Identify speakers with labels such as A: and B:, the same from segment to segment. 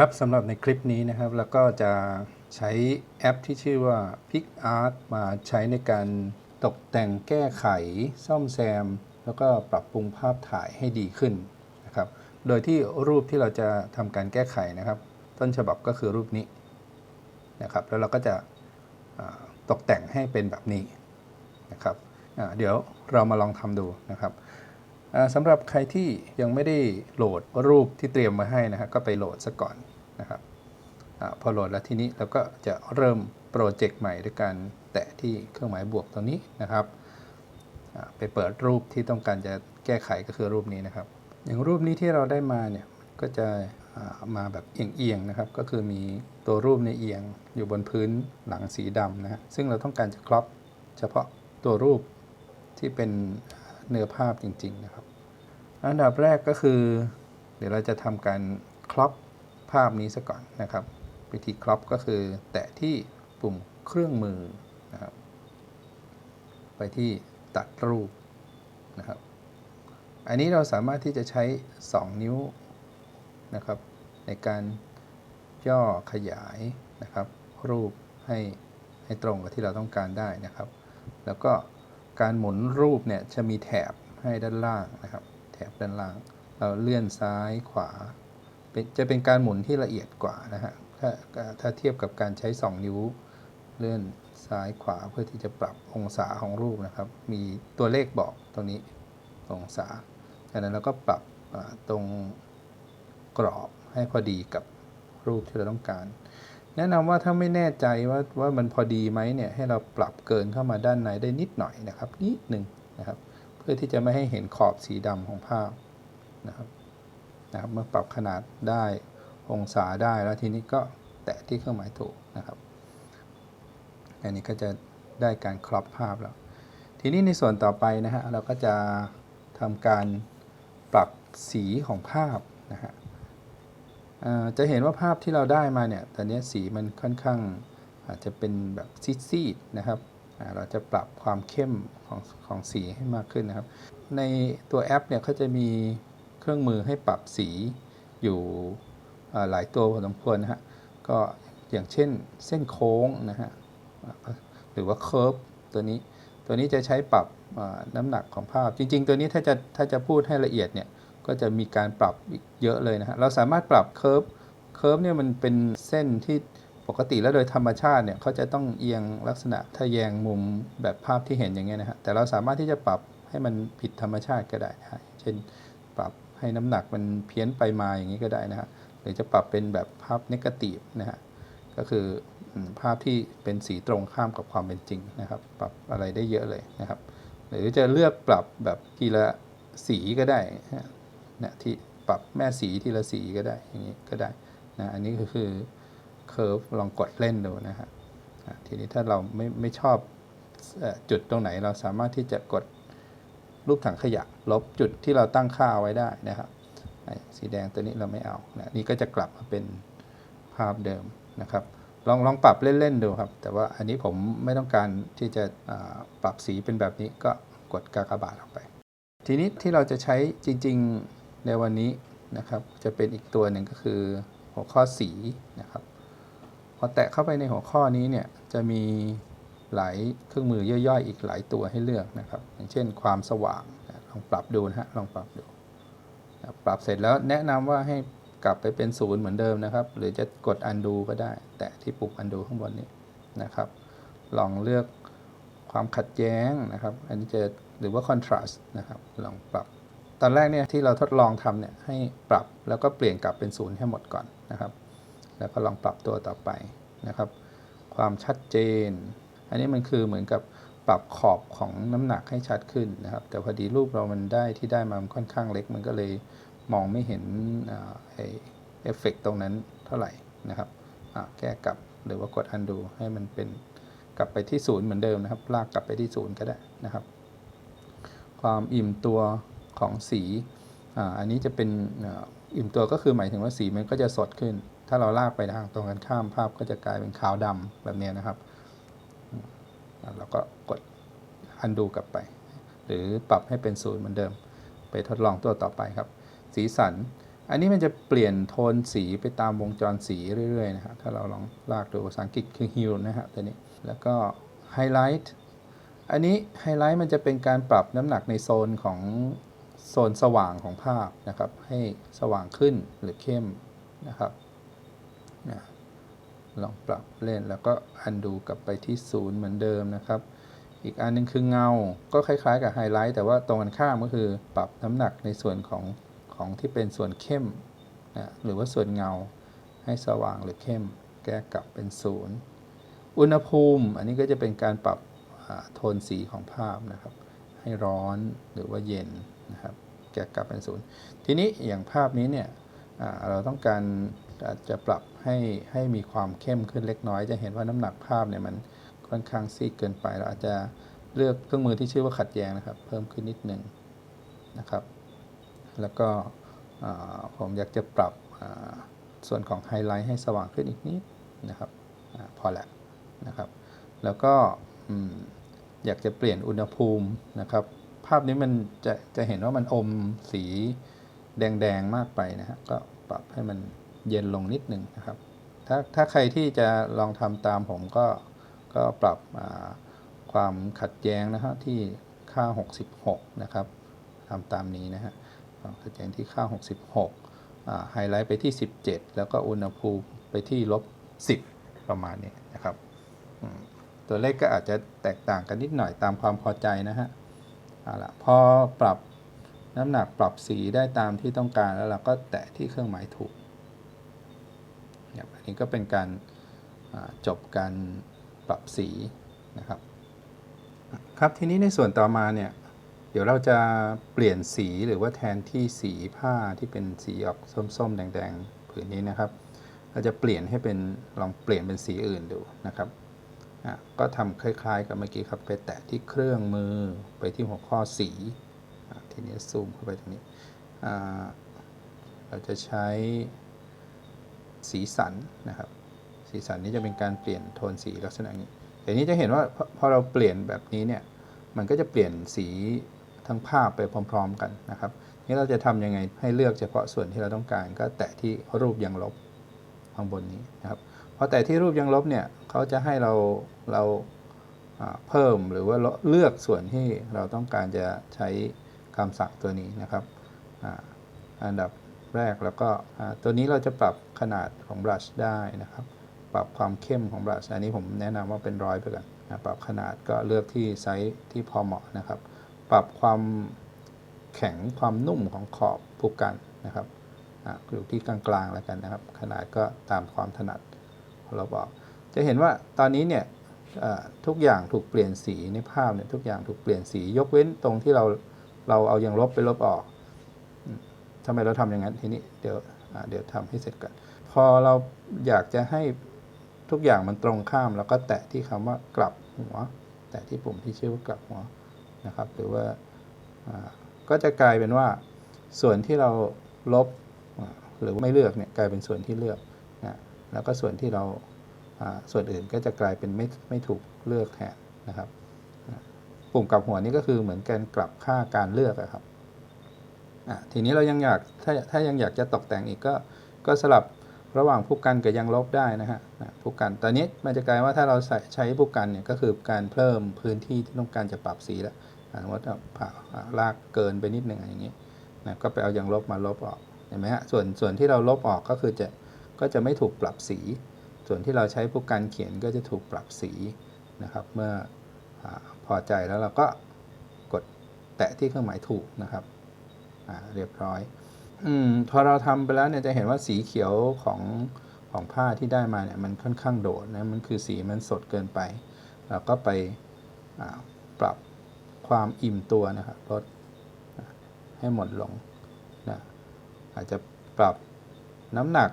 A: ครับสำหรับในคลิปนี้นะครับ แล้วก็จะใช้แอปที่ชื่อว่า PicArt มาใช้ในการตกแต่งแก้ไข ซ่อมแซม แล้วก็ปรับปรุงภาพถ่ายให้ดีขึ้นนะครับ โดยที่รูปที่เราจะทำการแก้ไขนะครับ ต้นฉบับก็คือรูปนี้นะครับ แล้วเราก็จะตกแต่งให้เป็นแบบนี้นะครับเดี๋ยวเรามาลองทำดูนะครับ สำหรับใครที่ยังไม่ได้โหลดรูปที่เตรียมมาให้นะฮะก็ไปโหลดซะก่อนนะครับอพอโหลดแล้วทีนี้เราก็จะเริ่มโปรเจกต์ใหม่ด้วยการแตะที่เครื่องหมายบวกตรงนี้นะครับไปเปิดรูปที่ต้องการจะแก้ไขก็คือรูปนี้นะครับ อย่างรูปนี้ที่เราได้มาเนี่ยก็จะมาแบบเอียงๆนะครับ ก็คือมีตัวรูปในเอียงอยู่บนพื้นหลังสีดำนะฮะซึ่งเราต้องการจะครอปเฉพาะตัวรูปที่เป็นเนื้อภาพจริง ๆ นะครับ อันดับแรกก็คือ เดี๋ยวเราจะทำการครอปภาพนี้ซะก่อนนะครับ วิธีครอปก็คือ แตะที่ปุ่มเครื่องมือนะครับ ไปที่ตัดรูปนะครับ อันนี้เราสามารถที่จะใช้ 2 นิ้วนะครับ ในการย่อขยายนะครับ รูปให้ให้ตรงกับที่เราต้องการได้นะครับ แล้วก็การหมุนรูปเนี่ยจะมีแถบให้ด้านล่างนะครับ แถบด้านล่าง เราเลื่อนซ้ายขวาเป็นจะเป็นการหมุนที่ละเอียดกว่านะฮะถ้าถ้าเทียบกับการใช้ 2 นิ้ว เลื่อนซ้ายขวาเพื่อที่จะปรับองศาของรูปนะครับ มีตัวเลขบอกตรงนี้องศาจากนั้นเราก็ปรับตรงกรอบให้พอดีกับรูปที่เราต้องการ แนะนำว่าถ้าไม่แน่ใจว่าว่ามันพอดีไหมเนี่ยให้เราปรับเกินเข้ามาด้านในได้นิดหน่อยนะครับนิดหนึ่งนะครับ พื่อที่จะไม่ให้เห็นขอบสีดำของภาพนะครับนะครับ เมื่อปรับขนาดได้องศาได้แล้วทีนี้ก็แตะที่เครื่องหมายถูกนะครับอันนี้ก็จะได้การครอปภาพแล้ว ทีนี้ในส่วนต่อไปนะฮะเราก็จะทำการปรับสีของภาพนะฮะจะเห็นว่าภาพที่เราได้มาเนี่ยตอนนี้สีมันค่อนข้างอาจจะเป็นแบบซีดๆนะครับ เราจะปรับความเข้มของของสีให้มากขึ้นนะครับ ในตัวแอปเนี่ยเขาจะมีเครื่องมือให้ปรับสีอยู่หลายตัวพอสมควรนะฮะ ก็อย่างเช่นเส้นโค้งนะฮะ หรือว่าเค r ร์ฟตัวนี้ ตัวนี้จะใช้ปรับน้ำหนักของภาพ จริง ๆ ตัวนี้ถ้าจะถ้าจะพูดให้ละเอียดเนี่ยก็จะมีการปรับเยอะเลยนะฮะ เราสามารถปรับเค r ร์ฟ เค r ร์ฟเนี่ยมันเป็นเส้นที่ ปกติแล้วโดยธรรมชาติเนี่ยเขาจะต้องเอียงลักษณะทะแยงมุมแบบภาพที่เห็นอย่างเงี้ยนะฮะแต่เราสามารถที่จะปรับให้มันผิดธรรมชาติก็ได้นะฮะเช่นปรับให้น้ำหนักมันเพี้ยนไปมาอย่างนี้ก็ได้นะฮะหรือจะปรับเป็นแบบภาพนกาทีฟนะฮะก็คือภาพที่เป็นสีตรงข้ามกับความเป็นจริงนะครับ ปรับอะไรได้เยอะเลยนะครับ หรือจะเลือกปรับแบบทีละสีก็ได้นะฮะนะที่ปรับแม่สีทีละสีก็ได้อย่างนี้ก็ได้นะอันนี้ก็คือ คอร์ฟลองกดเล่นดูนะฮะทีนี้ถ้าเราไม่ไม่ชอบจุดตรงไหนเราสามารถที่จะกดรูปถังขยะ ลบจุดที่เราตั้งค่าเอาไว้ได้นะครับสีแดงตัวนี้เราไม่เอานะนี่ก็จะกลับมาเป็นภาพเดิมนะครับ ลองลองปรับเล่นๆดูครับ แต่ว่าอันนี้ผมไม่ต้องการที่จะปรับสีเป็นแบบนี้ก็กดกากบาทออกไป ทีนี้ที่เราจะใช้จริง ๆในวันนี้นะครับ จะเป็นอีกตัวหนึ่งก็คือหัวข้อสีนะครับ พอแตะเข้าไปในหัวข้อนี้เนี่ยจะมีหลายเครื่องมือย่อยๆ อีกหลายตัวให้เลือกนะครับ อย่างเช่นความสว่างลองปรับดูนะฮะลองปรับดู ปรับเสร็จแล้วแนะนำว่าให้กลับไปเป็นศูนย์เหมือนเดิมนะครับ หรือจะกด undo ก็ได้ แตะที่ปุ่ม undo ข้างบนนี้นะครับ ลองเลือกความขัดแย้งนะครับ อันนี้จะหรือว่า contrast นะครับ ลองปรับ ตอนแรกเนี่ยที่เราทดลองทำเนี่ยให้ปรับแล้วก็เปลี่ยนกลับเป็นศูนย์ให้หมดก่อนนะครับ แล้วก็ลองปรับตัวต่อไปนะครับ ความชัดเจน อันนี้มันคือเหมือนกับปรับขอบของน้ำหนักให้ชัดขึ้นนะครับ แต่พอดีรูปเรามันได้ที่ได้มามันค่อนข้างเล็ก มันก็เลยมองไม่เห็นเอฟเฟกตรงนั้นเท่าไหร่นะครับแก้กลับหรือว่ากด undo ให้มันเป็นกลับไปที่ศูนย์เหมือนเดิมนะครับ ลากกลับไปที่ศูนย์ก็ได้นะครับ ความอิ่มตัวของสีออันนี้จะเป็น อิ่มตัวก็คือหมายถึงว่าสีมันก็จะสดขึ้น ถ้าเราลากไปทางตรงกันข้ามภาพก็จะกลายเป็นขาวดำแบบนี้นะครับ เราก็กด undo กลับไป หรือปรับให้เป็นศูนย์เหมือนเดิม ไปทดลองตัวต่อไปครับ สีสัน อันนี้มันจะเปลี่ยนโทนสีไปตามวงจรสีเรื่อยๆนะฮะถ้าเราลองลากดูภาษาอังกฤษคือ hue นะฮะตัวนี้ แล้วก็ highlight อันนี้ไฮไลท์มันจะเป็นการปรับน้ำหนักในโซนของ โซนสว่างของภาพนะครับ ให้สว่างขึ้นหรือเข้มนะครับนะลองปรับเล่นแล้วก็อันดูกลับไปที่ศูนย์เหมือนเดิมนะครับ อีกอันหนึงคือเงา ก็คล้ายๆ กับไฮไลท์แต่ว่าตรงกันข้ามก็คือปรับน้ำหนักในส่วนของของที่เป็นส่วนเข้มนะหรือว่าส่วนเงาให้สว่างหรือเข้ม แก้กลับเป็นศูนย์อุณหภูมิ อันนี้ก็จะเป็นการปรับโทนสีของภาพนะครับ ให้ร้อนหรือว่าเย็น นะครับแก้กลับเป็นศูนย์ทีนี้อย่างภาพนี้เนี่ยเราต้องการจะปรับให้ให้มีความเข้มขึ้นเล็กน้อย จะเห็นว่าน้ำหนักภาพเนี่ยมันค่อนข้างซีดเกินไป เราอาจจะเลือกเครื่องมือที่ชื่อว่าขัดแย้งนะครับ เพิ่มขึ้นนิดหนึ่งนะครับ แล้วก็ผมอยากจะปรับส่วนของไฮไลท์ให้สว่างขึ้นอีกนิดนะครับอพอแล้วนะครับ แล้วก็อืมอยากจะเปลี่ยนอุณหภูมินะครับ ภาพนี้มันจะจะเห็นว่ามันอมสีแดงๆมากไปนะฮะก็ปรับให้มันเย็นลงนิดหนึ่งนะครับ ถ้าถ้าใครที่จะลองทำตามผมก็ก็ปรับความขัดแย้งนะฮะที่ค่า 66 นะครับทำตามนี้นะฮะความขัดแย้งที่ค่า 66ไฮไลท์ไปที่ 17 แล้วก็อุณหภูมิไปที่ลบ 10 ประมาณนี้นะครับ ตัวเลขก็อาจจะแตกต่างกันนิดหน่อยตามความพอใจนะฮะ เอาละพอปรับน้ำหนักปรับสีได้ตามที่ต้องการแล้วเราก็แตะที่เครื่องหมายถูกอันนี้ก็เป็นการจบการปรับสีนะครับ ครับทีนี้ในส่วนต่อมาเนี่ยเดี๋ยวเราจะเปลี่ยนสีหรือว่าแทนที่สีผ้าที่เป็นสีออกส้มๆ แดงๆผืนนี้นะครับ เราจะเปลี่ยนให้เป็นลองเปลี่ยนเป็นสีอื่นดูนะครับ ก็ทำคล้ายๆ กับเมื่อกี้ครับ ไปแตะที่เครื่องมือไปที่หัวข้อสีทีนี้ซูมเข้าไปตรงนี้เราจะใช้สีสันนะครับ สีสันนี้จะเป็นการเปลี่ยนโทนสีลักษณะนี้แต่นี้จะเห็นว่าพอเราเปลี่ยนแบบนี้เนี่ยมันก็จะเปลี่ยนสีทั้งภาพไปพร้อม ๆ กันนะครับนี่เราจะทำยังไงให้เลือกเฉพาะส่วนที่เราต้องการ ก็แตะที่รูปยังลบข้างบนนี้นะครับ พอแตะที่รูปยังลบเนี่ยเขาจะให้เราเราเพิ่มหรือว่าเลือกส่วนที่เราต้องการจะใช้คำสั่งตัวนี้นะครับอ,อันดับแรกแล้วก็ตัวนี้เราจะปรับขนาดของบลัชได้นะครับ ปรับความเข้มของบลัชอันนี้ผมแนะนำว่าเป็นร้อยไปก่อนนะปรับขนาดก็เลือกที่ไซส์ที่พอเหมาะนะครับ ปรับความแข็งความนุ่มของขอบผู้กันนะครับอะอยู่ที่กลางๆแล้วกันนะครับ ขนาดก็ตามความถนัด เราบอกจะเห็นว่าตอนนี้เนี่ยทุกอย่างถูกเปลี่ยนสีในภาพเนี่ยทุกอย่างถูกเปลี่ยนสียกเว้นตรงที่เราเราเอาอย่างลบไปลบออกทำไมเราทำอย่างนั้นทีนี้เดี๋ยวเดี๋ยวทำให้เสร็จก่อนพอเราอยากจะให้ทุกอย่างมันตรงข้ามแล้วก็แตะที่คำว่ากลับหัว แตะที่ปุ่มที่ชื่อว่ากลับหัวนะครับ หรือว่าก็จะกลายเป็นว่าส่วนที่เราลบหรือไม่เลือกเนี่ยกลายเป็นส่วนที่เลือก แล้วก็ส่วนที่เราส่วนอื่นก็จะกลายเป็นไม่ไม่ถูกเลือกแทนนะครับ ปุ่มกลับหัวนี่ก็คือเหมือนการกลับค่าการเลือกอะครับทีนี้เรายังอยากถ้าถ้ายังอยากจะตกแต่งอีกก็ก็สลับระหว่างผู้กันกับยังลบได้นะฮะผู้กันตอนนี้มันจะกลายว่าถ้าเราใส่ใช้ผู้กันเนี่ยก็คือการเพิ่มพื้นที่ที่ต้องการจะปรับสีแล้วอ่าสมมติว่าผ่าลากเกินไปนิดหนึ่งอย่างนี้นะก็ไปเอายางลบมาลบออกเห็นไหมฮะส่วนส่วนที่เราลบออกก็คือจะ ก็จะไม่ถูกปรับสี ส่วนที่เราใช้ผู้การเขียนก็จะถูกปรับสีนะครับ เมื่ออพอใจแล้วเราก็กดแตะที่เครื่องหมายถูกนะครับเรียบร้อยอมพอเราทำไปแล้วเนี่ยจะเห็นว่าสีเขียวของของผ้าที่ได้มาเนี่ยมันค่อนข้างโดดนะมันคือสีมันสดเกินไป เราก็ไปปรับความอิ่มตัวนะครับลดให้หมดลงนะอาจจะปรับน้ำหนัก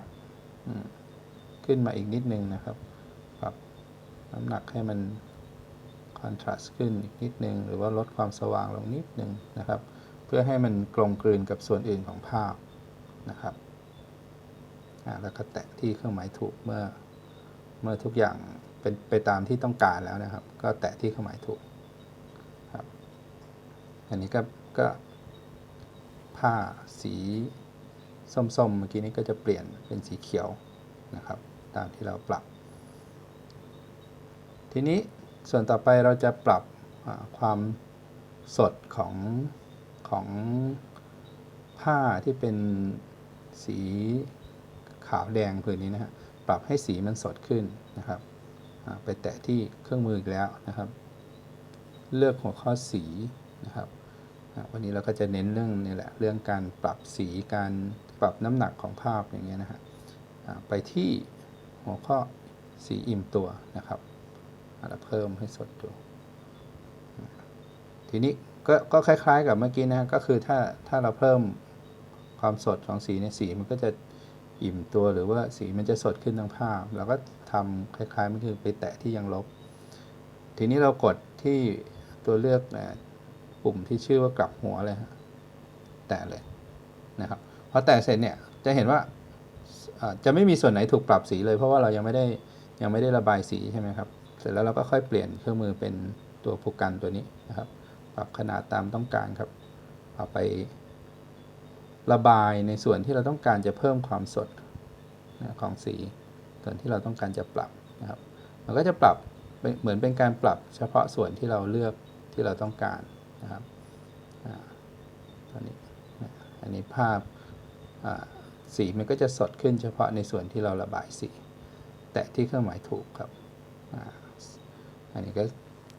A: ขึ้นมาอีกนิดนึงนะครับปรับน้ำหนักให้มันคอนทราสต์ขึ้นอีกนิดนึง หรือว่าลดความสว่างลงนิดนึงนะครับ เพื่อให้มันกลมกลืนกับส่วนอื่นของภาพนะครับแล้วก็แตะที่เครื่องหมายถูกเมื่อเมื่อทุกอย่างเป็นไปตามที่ต้องการแล้วนะครับ ก็แตะที่เครื่องหมายถูกครับ อันนี้ก็ก็ผ้าสี ส้มๆเมื่อกี้นี้ก็จะเปลี่ยนเป็นสีเขียวนะครับ ตามที่เราปรับ ทีนี้ส่วนต่อไปเราจะปรับความสดของของผ้าที่เป็นสีขาวแดงผืนนี้นะฮะปรับให้สีมันสดขึ้นนะครับไปแตะที่เครื่องมืออีกแล้วนะครับ เลือกหัวข้อสีนะครับวันนี้เราก็จะเน้นเรื่องนี่แหละเรื่องการปรับสีการ ปรับน้ำหนักของภาพอย่างเงี้ยนะฮะไปที่หัวข้อสีอิ่มตัวนะครับเราเพิ่มให้สดดูทีนี้ก็ก็คล้าย ๆ กับเมื่อกี้นะก็คือถ้าถ้าเราเพิ่มความสดของสีในสีมันก็จะอิ่มตัวหรือว่าสีมันจะสดขึ้นทั้งภาพเราก็ทำคล้ายๆมันคือไปแตะที่ยังลบ ทีนี้เรากดที่ตัวเลือกนะปุ่มที่ชื่อว่ากลับหัวเลยฮะแตะเลยนะครับ พอแตะเสร็จเนี่ยจะเห็นว่าจะไม่มีส่วนไหนถูกปรับสีเลยเพราะว่าเรายังไม่ได้ยังไม่ได้ระบายสีใช่ไหมครับ เสร็จแล้วเราก็ค่อยเปลี่ยนเครื่องมือเป็นตัวผูกกันตัวนี้นะครับ ปรับขนาดตามต้องการครับเอาไประบายในส่วนที่เราต้องการจะเพิ่มความสดนะของสีส่วนที่เราต้องการจะปรับนะครับ มันก็จะปรับเหมือนเป็นการปรับเฉพาะส่วนที่เราเลือกที่เราต้องการนะครับอ่าตอนนี้นะอันนี้ภาพ สีมันก็จะสดขึ้นเฉพาะในส่วนที่เราระบายสี แตะที่เครื่องหมายถูกครับออันนี้ก็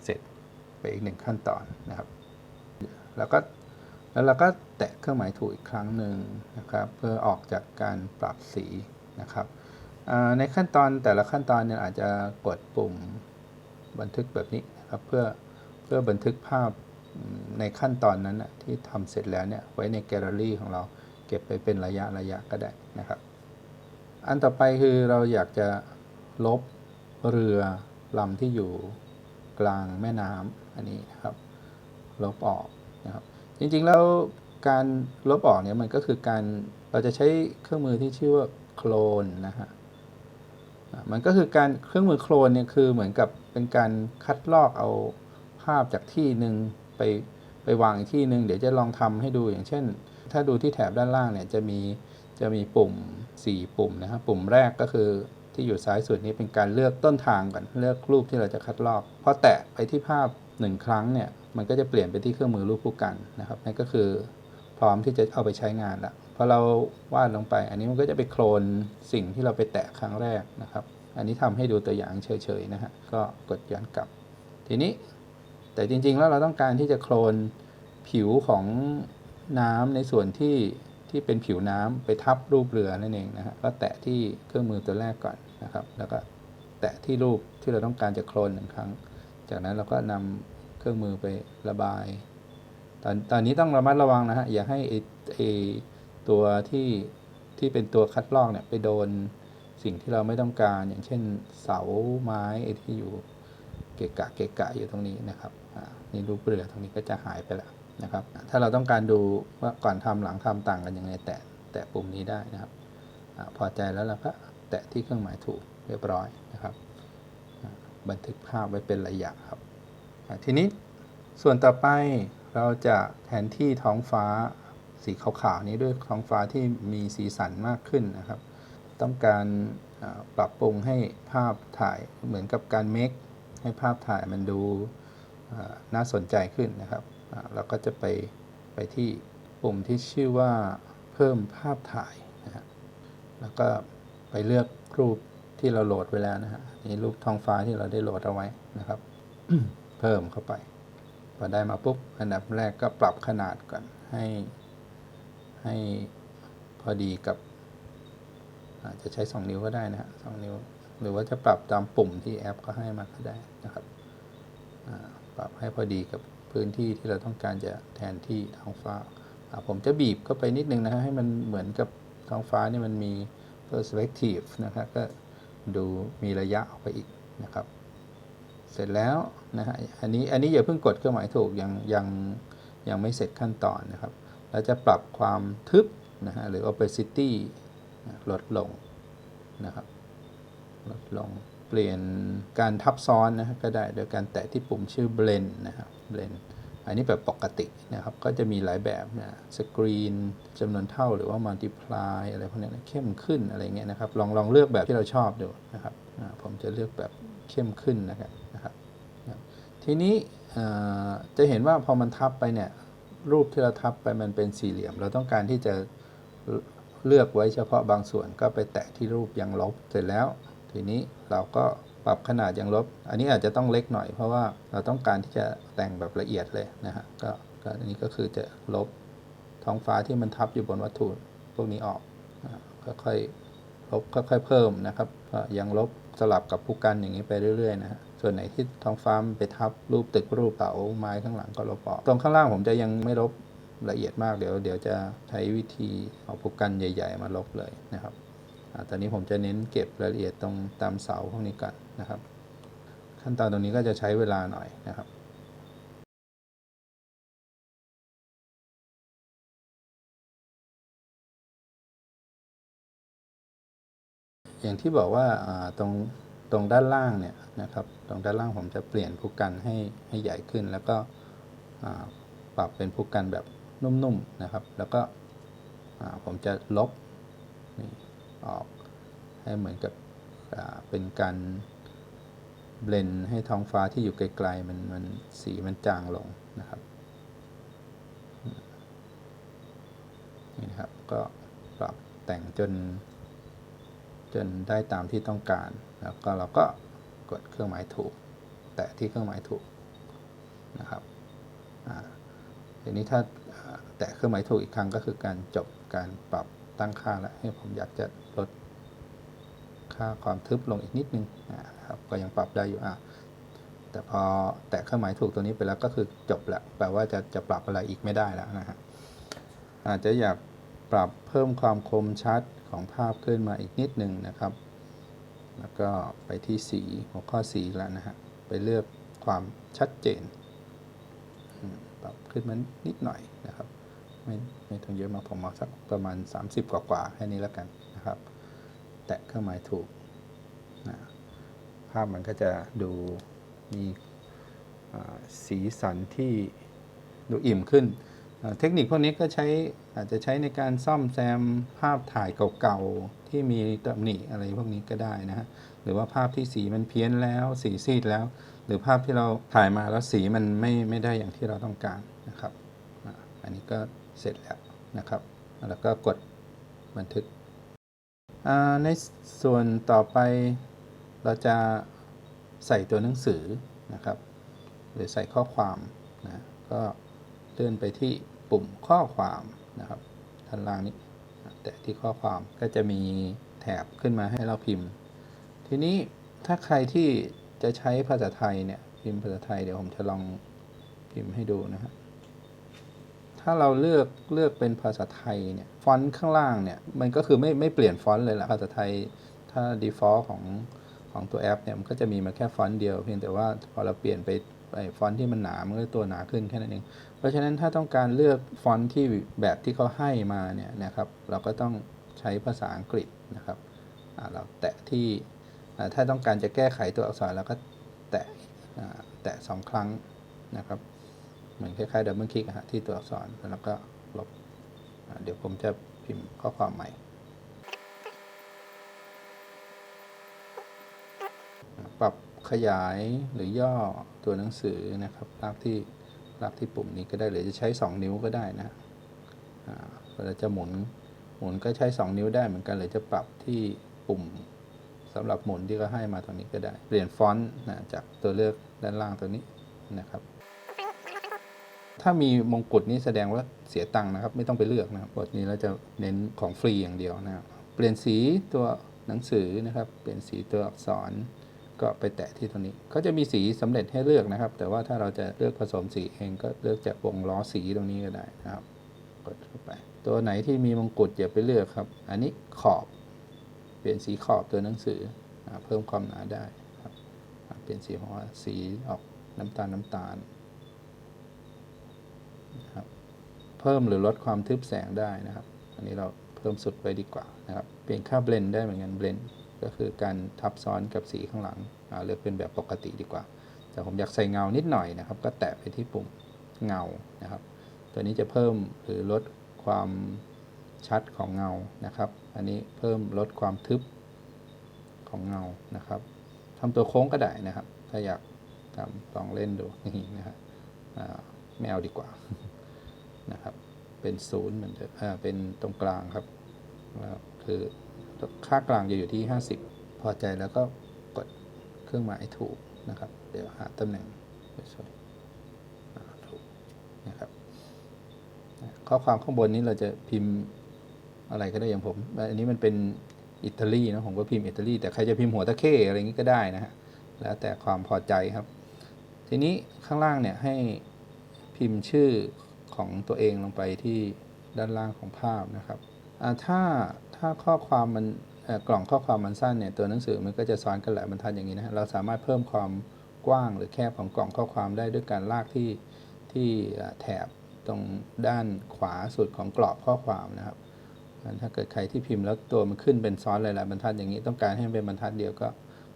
A: เสร็จไปอีกหนึ่งขั้นตอนนะครับ แล้วก็แล้วเราก็แตะเครื่องหมายถูกอีกครั้งหนึ่งนะครับเพื่อออกจากการปรับสีนะครับในขั้นตอนแต่ละขั้นตอนเนี่ยอาจจะกดปุ่มบันทึกแบบนี้นะครับเพื่อเพื่อบันทึกภาพในขั้นตอนนั้นนะที่ทำเสร็จแล้วเนี่ยไว้ในแกลเลอรี่ของเรา เก็บไปเป็นระยะระยะก็ได้นะครับ อันต่อไปคือเราอยากจะลบเรือลำที่อยู่กลางแม่น้ำอันนี้นะครับลบออกนะครับ จริงๆแล้วการลบออกเนี่ยมันก็คือการเราจะใช้เครื่องมือที่ชื่อว่าโคลนนะฮะมันก็คือการเครื่องมือโคลนเนี่ยคือเหมือนกับเป็นการคัดลอกเอาภาพจากที่หนึ่งไปไปวางอีกที่หนึ่งเดี๋ยวจะลองทำให้ดูอย่างเช่น ถ้าดูที่แถบด้านล่างเนี่ยจะมีจะมีปุ่ม 4 ปุ่มนะครับปุ่มแรกก็คือที่อยู่ซ้ายสุดนี้เป็นการเลือกต้นทางก่อนเลือกรูปที่เราจะคัดลอกพอแตะไปที่ภาพหนึ่งครั้งเนี่ยมันก็จะเปลี่ยนไปที่เครื่องมือรูปผู้กันนะครับนั่นก็คือพร้อมที่จะเอาไปใช้งานละพอเราวาดลงไป อันนี้มันก็จะไปโคลนสิ่งที่เราไปแตะครั้งแรกนะครับ อันนี้ทำให้ดูตัวอย่างเฉยๆนะฮะก็กดย้อนกลับ ทีนี้แต่จริงๆแล้วเราต้องการที่จะโคลนผิวของ น้ำในส่วนที่ที่เป็นผิวน้ำไปทับรูปเรือนั่นเองนะฮะก็แตะที่เครื่องมือตัวแรกก่อนนะครับ แล้วก็แตะที่รูปที่เราต้องการจะโคลนหนึ่งครั้ง จากนั้นเราก็นำเครื่องมือไประบาย ตอนตอนนี้ต้องระมัดระวังนะฮะอย่าให้ไอไอตัวที่ที่เป็นตัวคัดลอกเนี่ยไปโดนสิ่งที่เราไม่ต้องการอย่างเช่นเสาไม้ไอที่อยู่เกะกะเกะกะอยู่ตรงนี้นะครับอ่านี่รูปเรือตรงนี้ก็จะหายไปแล้ว นะครับ ถ้าเราต้องการดูว่าก่อนทำหลังทำต่างกันยังไงแตะแตะปุ่มนี้ได้นะครับอพอใจแล้วเราก็แตะที่เครื่องหมายถูกเรียบร้อยนะครับ บันทึกภาพไว้เป็นระยะครับ ทีนี้ส่วนต่อไปเราจะแทนที่ท้องฟ้าสีขาวๆนี้ด้วยท้องฟ้าที่มีสีสันมากขึ้นนะครับ ต้องการปรับปรุงให้ภาพถ่ายเหมือนกับการเมคให้ภาพถ่ายมันดูน่าสนใจขึ้นนะครับ เราก็จะไปไปที่ปุ่มที่ชื่อว่าเพิ่มภาพถ่ายนะฮะแล้วก็ไปเลือกรูปที่เราโหลดไว้แล้วนะฮะนี่รูปท้องฟ้าที่เราได้โหลดเอาไว้นะครับ เพิ่มเข้าไปพอได้มาปุ๊บอันดับแรกก็ปรับขนาดก่อนให้ให้พอดีกับอาจจะใช้ 2 นิ้วก็ได้นะฮะสองนิ้ว หรือว่าจะปรับตามปุ่มที่แอปก็ให้มาก็ได้นะครับปรับให้พอดีกับ พื้นที่ที่เราต้องการจะแทนที่ท้องฟ้า ผมจะบีบเข้าไปนิดนึงนะฮะให้มันเหมือนกับท้องฟ้านี่มันมี perspective นะครับก็ดูมีระยะออกไปอีกนะครับ เสร็จแล้วนะฮะอันนี้อันนี้อย่าเพิ่งกดเครื่องหมายถูกยังยังยังไม่เสร็จขั้นตอนนะครับเราจะปรับความทึบนะฮะหรือ opacity ลดลงนะครับลดลงเปลี่ยนการทับซ้อนนะฮะก็ได้โดยการแตะที่ปุ่มชื่อ blend นะครับ blend อันนี้แบบปกตินะครับ ก็จะมีหลายแบบนะสกรีนจำนวนเท่าหรือว่ามัลติพลายอะไรพวกนี้นะเข้มขึ้นอะไรเงี้ยนะครับ ลองลองเลือกแบบที่เราชอบดูนะครับ ผมจะเลือกแบบเข้มขึ้นนะครับนะครับ ทีนี้จะเห็นว่าพอมันทับไปเนี่ย รูปที่เราทับไปมันเป็นสี่เหลี่ยม เราต้องการที่จะเลือกไว้เฉพาะบางส่วนก็ไปแตะที่รูปยังลบเสร็จแล้ว ทีนี้เราก็ ปรับขนาดยังลบ อันนี้อาจจะต้องเล็กหน่อยเพราะว่าเราต้องการที่จะแต่งแบบละเอียดเลยนะฮะก็ก็อันนี้ก็คือจะลบท้องฟ้าที่มันทับอยู่บนวัตถุพวกนี้ออกค่อยๆลบค่อยๆเพิ่มนะครับยังลบสลับกับผู้กันอย่างนี้ไปเรื่อยๆนะฮะส่วนไหนที่ท้องฟ้ามันไปทับรูปตึกรูปเสาไม้ข้างหลังก็ลบออกตรงข้างล่างผมจะยังไม่ลบละเอียดมากเดี๋ยวเดี๋ยวจะใช้วิธีเอาผู้กันใหญ่ ๆ มาลบเลยนะครับ ตอนนี้ผมจะเน้นเก็บรายละเอียดตรงตามเสาพวกนี้ก่อนนะครับ ขั้นตอนตรงนี้ก็จะใช้เวลาหน่อยนะครับอย่างที่บอกว่าตรงตรงด้านล่างเนี่ยนะครับตรงด้านล่างผมจะเปลี่ยนผู้กันให้ให้ใหญ่ขึ้น แล้วก็ปรับเป็นผู้กันแบบนุ่มๆนะครับ แล้วก็ผมจะลบนี่ ออก ให้เหมือนกับเป็นการเบลนให้ท้องฟ้าที่อยู่ไกลๆมันมันสีมันจางลงนะครับนี่นะครับก็ปรับแต่งจน จนได้ตามที่ต้องการ แล้วก็เราก็กดเครื่องหมายถูก แตะที่เครื่องหมายถูกนะครับอ่าทีนี้ถ้าแตะเครื่องหมายถูกอีกครั้งก็คือการจบการปรับ ตั้งค่าแล้วให้ผมอยากจะลดค่าความทึบลงอีกนิดนึงนะครับก็ยังปรับได้อยู่อะแต่พอแตะเครื่องหมายถูกตัวนี้ไปแล้วก็คือจบล้วแปลว่าจะจะปรับอะไรอีกไม่ได้แล้วนะฮะอาจจะอยากปรับเพิ่มความคมชัดของภาพขึ้นมาอีกนิดนึงนะครับ แล้วก็ไปที่สีหัวข้อสีแล้วนะฮะไปเลือกความชัดเจน ปรับขึ้นมานิดหน่อยนะครับ ไม่ไม่ต้องเยอะมากผมเอาสักประมาณ 30 กว่ากว่าแค่นี้แล้วกันนะครับ แตะเครื่องหมายถูกนะภาพมันก็จะดูมีสีสันที่ดูอิ่มขึ้น เทคนิคพวกนี้ก็ใช้อาจจะใช้ในการซ่อมแซมภาพถ่ายเก่าๆ ที่มีตำหนิอะไรพวกนี้ก็ได้นะฮะหรือว่าภาพที่สีมันเพี้ยนแล้วสีซีดแล้ว หรือภาพที่เราถ่ายมาแล้วสีมันไม่ไม่ได้อย่างที่เราต้องการนะครับ อันนี้ก็ เสร็จแล้วนะครับ แล้วก็กดบันทึก ในส่วนต่อไปเราจะใส่ตัวหนังสือนะครับ หรือใส่ข้อความนะก็เลื่อนไปที่ปุ่มข้อความนะครับด้านล่างนี้แต่ที่ข้อความก็จะมีแถบขึ้นมาให้เราพิมพ์ ทีนี้ถ้าใครที่จะใช้ภาษาไทยเนี่ยพิมพ์ภาษาไทยเดี๋ยวผมจะลองพิมพ์ให้ดูนะฮะ ถ้าเราเลือกเลือกเป็นภาษาไทยเนี่ยฟอนต์ข้างล่างเนี่ยมันก็คือไม่ไม่เปลี่ยนฟอนต์เลยละภาษาไทยถ้า default ของของตัวแอปเนี่ยมันก็จะมีมาแค่ฟอนต์เดียว เพียงแต่ว่าพอเราเปลี่ยนไปไปฟอนต์ที่มันหนา มันก็ตัวหนาขึ้นแค่นั้นเอง เพราะฉะนั้นถ้าต้องการเลือกฟอนต์ที่แบบที่เขาให้มาเนี่ยนะครับ เราก็ต้องใช้ภาษาอังกฤษนะครับ เราแตะที่อ่ถ้าต้องการจะแก้ไขตัวอักษรเราก็แตะแตะสองครั้งนะครับ เหมือนคล้ายๆดับเบิลคลิกอะฮะที่ตัวอักษรแล้วก็ลบเดี๋ยวผมจะพิมพ์ข้อความใหม่ ปรับขยายหรือย่อตัวหนังสือนะครับลากที่ลากที่ปุ่มนี้ก็ได้หรือจะใช้ 2 นิ้วก็ได้นะเวลาจะหมุนหมุนก็ใช้ 2 นิ้วได้เหมือนกันหรือจะปรับที่ปุ่มสำหรับหมุนที่เขาให้มาตรงนี้ก็ได้ เปลี่ยนฟอนต์นะจากตัวเลือกด้านล่างตัวนี้นะครับ ถ้ามีมงกุฎนี้แสดงว่าเสียตังค์นะครับ ไม่ต้องไปเลือกนะครับบทนี้เราจะเน้นของฟรีอย่างเดียวนะครับเปลี่ยนสีตัวหนังสือนะครับ เปลี่ยนสีตัวอักษรก็ไปแตะที่ตรงนี้เขาจะมีสีสำเร็จให้เลือกนะครับ แต่ว่าถ้าเราจะเลือกผสมสีเองก็เลือกจากวงล้อสีตรงนี้ก็ได้นะครับ กดเข้าไป ตัวไหนที่มีมงกุฎอย่าไปเลือกครับ อันนี้ขอบ เปลี่ยนสีขอบตัวหนังสืออเพิ่มความหนาได้ครับเปลี่ยนสีของว่าสีออกน้ำตาลน้ำตาล เพิ่มหรือลดความทึบแสงได้นะครับ อันนี้เราเพิ่มสุดไปดีกว่านะครับเปลี่ยนค่าเบลนได้เหมือนกันเบลนก็คือการทับซ้อนกับสีข้างหลังอ่าเลือกเป็นแบบปกติดีกว่า แต่ผมอยากใส่เงานิดหน่อยนะครับ ก็แตะไปที่ปุ่มเงานะครับ ตัวนี้จะเพิ่มหรือลดความชัดของเงานะครับ อันนี้เพิ่มลดความทึบของเงานะครับทำตัวโค้งก็ได้นะครับ ถ้าอยากทำลองเล่นดูนี่นะครับ ไม่เอาดีกว่านะครับ เป็นศูนย์เหมือนเดิมอ่าเป็นตรงกลางครับคือค่ากลางจะอยู่ที่ 50 พอใจแล้วก็กดเครื่องหมายถูกนะครับ เดี๋ยวหาตำแหน่งสวยๆอ่าถูกนะครับข้อความข้างบนนี้เราจะพิมพ์อะไรก็ได้อย่างผม อันนี้มันเป็นอิตาลีนะผมก็พิมพ์อิตาลีแต่ใครจะพิมพ์หัวตะเข้อะไรอย่างนี้ก็ได้นะฮะแล้วแต่ความพอใจครับ ทีนี้ข้างล่างเนี่ยให้ พิมพ์ชื่อของตัวเองลงไปที่ด้านล่างของภาพนะครับถ้าถ้าข้อความมันกล่องข้อความมันสั้นเนี่ยตัวหนังสือมันก็จะซ้อนกันหลายบรรทัดอย่างนี้นะเราสามารถเพิ่มความกว้างหรือแคบของกล่องข้อความได้ด้วยการลากที่ที่แถบตรงด้านขวาสุดของกรอบข้อความนะครับถ้าเกิดใครที่พิมพ์แล้วตัวมันขึ้นเป็นซ้อนหลายๆบรรทัดอย่างนี้ต้องการให้มันเป็นบรรทัดเดียวก็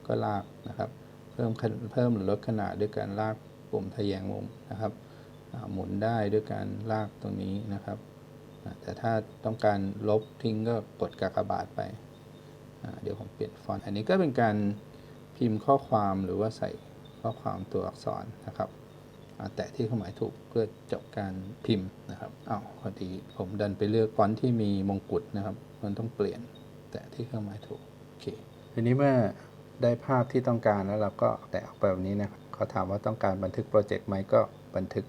A: ก็ลากนะครับ เพิ่มเพิ่มหรือลดขนาดด้วยการลากปุ่มทะแยงมุมนะครับ หมุนได้ด้วยการลากตรงนี้นะครับ แต่ถ้าต้องการลบทิ้งก็กดกากบาทไป เดี๋ยวผมเปลี่ยนฟอนต์ อันนี้ก็เป็นการพิมพ์ข้อความหรือว่าใส่ข้อความตัวอักษรนะครับแตะที่เครื่องหมายถูกเพื่อจบการพิมพ์นะครับอ้าวพอดีผมดันไปเลือกฟอนต์ที่มีมงกุฎนะครับ มันต้องเปลี่ยนแตะที่เครื่องหมายถูกโอเคทีนี้เมื่อได้ภาพที่ต้องการแล้วเราก็แตะออกไปแบบนี้นะครับเขาถามว่าต้องการบันทึกโปรเจกต์ไหมก็บันทึก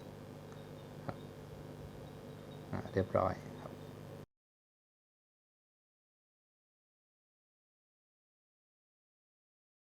A: เรียบร้อย